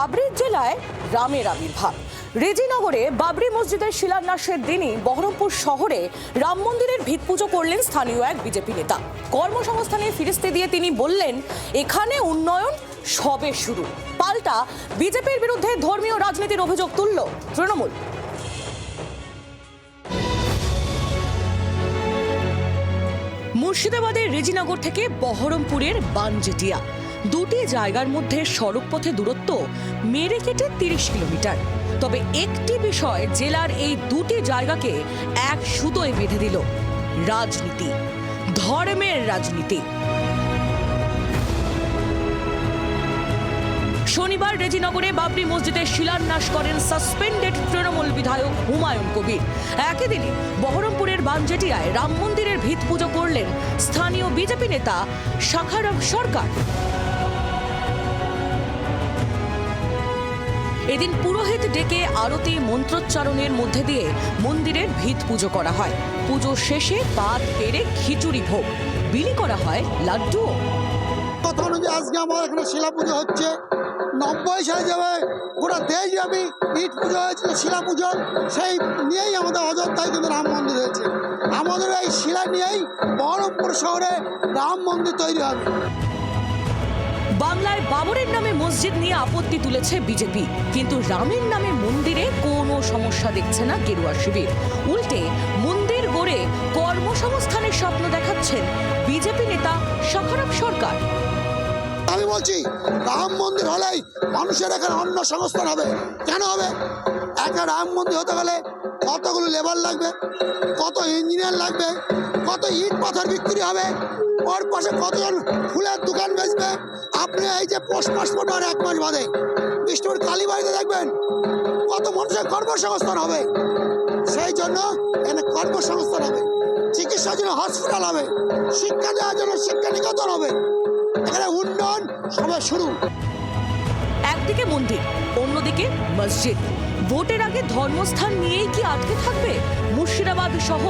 বাবরির জেলায় রামের আবির্ভাব। রেজিনগরে বাবরি মসজিদের শিলান্যাসের দিনই বহরমপুর শহরে রাম মন্দিরের ভিত পুজো করলেন স্থানীয় এক বিজেপি নেতা। কর্মসংস্থানে ফিরিস্তে দিয়ে তিনি বললেন, এখানে উন্নয়ন সবে শুরু। পাল্টা বিজেপির বিরুদ্ধে ধর্মীয় রাজনীতির অভিযোগ তুলল তৃণমূল। মুর্শিদাবাদের রেজিনগর থেকে বহরমপুরের বানজেটিয়া। দুটি জায়গার মধ্যে সড়কপথে দূরত্ব মেরে কেটে তিরিশ কিলোমিটার। তবে একটি বিষয় জেলার এই দুটি জায়গাকে এক সুতোয় বেঁধে দিল, রাজনীতি, ধর্মের রাজনীতি। শনিবার রেজিনগরে বাবরি মসজিদের শিলান্যাস করেন সাসপেন্ডেড তৃণমূল বিধায়ক হুমায়ুন কবির। একই দিনে বহরমপুরের বানজেটিয়ায় রাম মন্দিরের ভিত পুজো করলেন স্থানীয় বিজেপি নেতা শাখারাম সরকার। এদিন পুরোহিত ডেকে আরতি মন্ত্রোচ্চারণের মধ্যে দিয়ে মন্দিরের ভিত পুজো করা হয়। পুজো শেষে পাত পেরে খিচুড়ি ভোগ। বিলি করা হয় লাড্ডুও। কথা অনুযায়ী আজকে আমার এখানে শিলা পুজো হচ্ছে। নব্বই সালে যাবে গোটা দেশব্যাপী ইট পুজো হয়েছিল শিলা পুজো সেই নিয়েই আমাদের অযোধ্যায় কিন্তু রাম মন্দির হয়েছে। আমাদের এই শিলা নিয়েই বহরমপুর শহরে রাম মন্দির তৈরি হবে। বাংলায় বাবরের নামে মসজিদ নিয়ে আপত্তি তুলেছে বিজেপি। কিন্তু রামের নামে মন্দিরে কোনো সমস্যা দেখছে না গেরুয়া শিবির। উল্টে মন্দির গড়ে কর্মসংস্থানের স্বপ্ন দেখাচ্ছেন বিজেপি নেতা শাখারাম সরকার। আমি বলছি, রাম মন্দির হলেই মানুষের এখানে অন্য সংস্থান হবে। কেন হবে? একটা রাম মন্দির হতে গেলে কতগুলো লেবার লাগবে? কত ইঞ্জিনিয়ার লাগবে? কত ইট পাথর বিক্রি হবে? ওর পাশে কতজন ফুলের দোকান বেচবে? আপনি এই যে পোস্ট মাস আর এক মাস বাদে, বিষ্ণুর কালীবাড়িতে দেখবেন কত মানুষের কর্মসংস্থান হবে। সেই জন্য এখানে কর্মসংস্থান হবে, চিকিৎসার জন্য হসপিটাল হবে, শিক্ষা দেওয়ার জন্য শিক্ষা নিকেতন হবে। এখানে উন্নয়ন সবে শুরু। একদিকে মন্দির, অন্যদিকে মসজিদ। ভোটের আগে ধর্মস্থান নিয়েই কি আটকে থাকবে? মুর্শিদাবাদ সহ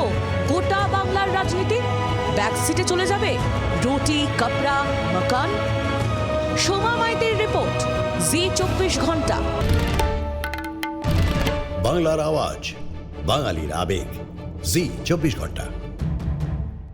গোটা বাংলার রাজনীতি? ব্যাকসিটে চলে যাবে রুটি কাপড়া মকান? সোমা মাইতির রিপোর্ট, জি চব্বিশ ঘণ্টা। বাংলার আওয়াজ, বাঙালির আবেগ, জি চব্বিশ ঘণ্টা।